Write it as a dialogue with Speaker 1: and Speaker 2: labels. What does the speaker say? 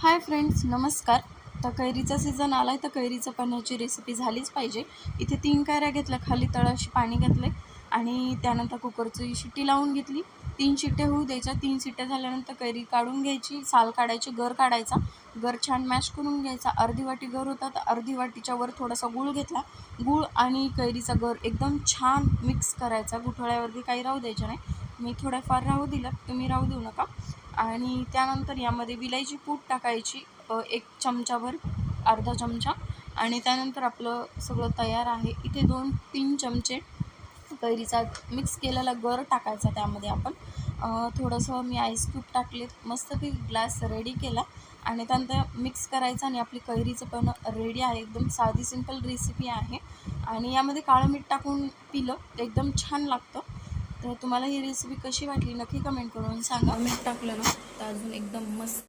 Speaker 1: Hi friends नमस्कार. तर कैरीचा season आला आहे तर कैरीचं पन्ह्याची रेसिपी झालीच पाहिजे. इथे तीन कैऱ्या घेतल्या खाली तळाशी पाणी घातले आणि त्यानंतर कुकरची शिट्टी लावून घेतली. तीन शिट्ट्या होऊ द्यायच्या. तीन शिट्ट्या झाल्यानंतर कैरी काढून घ्यायची साल काढायची गर काढायचा. गर छान मॅश करून घ्यायचा. अर्धी वाटी गर होता तर अर्धी वाटीच्या वर थोडासा गूळ घेतला. गूळ आणि कैरीचा गर एकदम छान मिक्स करायचा. गुठळ्यावरती काही राहू द्यायचं नाही. मी थोड्याफार राहू दिलं. तुम्ही राहू देऊ नका. आणि त्यानंतर यामध्ये विलायची पूड टाकायची एक चमचाभर अर्धा चमचा. आणि त्यानंतर आपलं सगळं तयार आहे. इथे दोन तीन चमचे कैरीचा मिक्स केलेला गर टाकायचा त्यामध्ये आपण. थोडंसं मी आईस क्यूब टाकले मस्तपैकी ग्लास रेडी केला. आणि त्यानंतर मिक्स करायचं आणि आपली कैरीचं पण रेडी आहे. एकदम साधी सिंपल रेसिपी आहे. आणि यामध्ये काळं मीठ टाकून पिलं. एकदम छान लागतं. तर तुम्हाला ही रेसिपी कशी वाटली? नक्की कमेंट करून सांगा. मीठ टाकलं ना तर अजून एकदम मस्त.